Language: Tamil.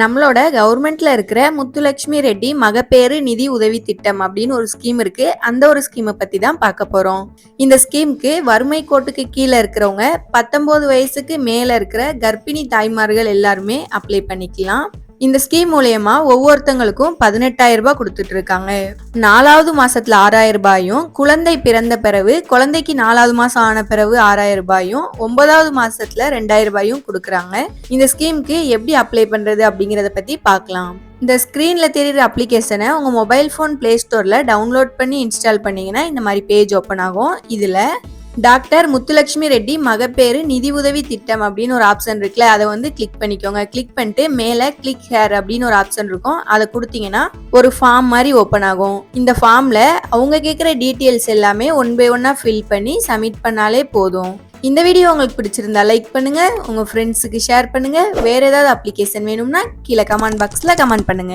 நம்மளோட கவர்மெண்ட்ல இருக்கிற முத்துலட்சுமி ரெட்டி மகப்பேறு நிதி உதவி திட்டம் அப்படின்னு ஒரு ஸ்கீம் இருக்கு. அந்த ஒரு ஸ்கீமை பத்தி தான் பார்க்க போறோம். இந்த ஸ்கீமுக்கு வறுமை கோட்டுக்கு கீழே இருக்கிறவங்க பத்தொன்பது வயசுக்கு மேல இருக்கிற கர்ப்பிணி தாய்மார்கள் எல்லாருமே அப்ளை பண்ணிக்கலாம். இந்த ஸ்கீம் மூலயமா ஒவ்வொருத்தங்களுக்கும் பதினெட்டாயிரம் ரூபாய் கொடுத்துட்டு இருக்காங்க நாலாவது மாசத்துல ஆறாயிரம் ரூபாயும் குழந்தை பிறந்த பிறகு குழந்தைக்கு நாலாவது மாசம் ஆன பிறகு ஆறாயிரம் ரூபாயும் ஒன்பதாவது மாசத்துல ரெண்டாயிரம் ரூபாயும் கொடுக்குறாங்க. இந்த ஸ்கீமுக்கு எப்படி அப்ளை பண்றது அப்படிங்கறத பத்தி பார்க்கலாம். இந்த ஸ்க்ரீனில் தெரியுற அப்ளிகேஷனை உங்க மொபைல் ஃபோன் பிளே ஸ்டோர்ல டவுன்லோட் பண்ணி இன்ஸ்டால் பண்ணீங்கன்னா இந்த மாதிரி பேஜ் ஓப்பன் ஆகும். இதுல டாக்டர் முத்துலட்சுமி ரெட்டி மகப்பேறு நிதி உதவி திட்டம் அப்படின்னு ஒரு ஆப்ஷன் இருக்குல்ல அதை வந்து கிளிக் பண்ணிக்கோங்க. கிளிக் பண்ணிட்டு மேலே கிளிக் ஹேர் அப்படின்னு ஒரு ஆப்ஷன் இருக்கும். அதை கொடுத்தீங்கன்னா ஒரு ஃபார்ம் மாதிரி ஓப்பன் ஆகும். இந்த ஃபார்மில் அவங்க கேட்குற டீட்டெயில்ஸ் எல்லாமே ஒன் பை ஒன்னாக ஃபில் பண்ணி சப்மிட் பண்ணாலே போதும். இந்த வீடியோ உங்களுக்கு பிடிச்சிருந்தா லைக் பண்ணுங்க உங்க ஃப்ரெண்ட்ஸுக்கு ஷேர் பண்ணுங்க. வேற ஏதாவது அப்ளிகேஷன் வேணும்னா கீழே கமெண்ட் பாக்ஸ்ல கமெண்ட் பண்ணுங்க.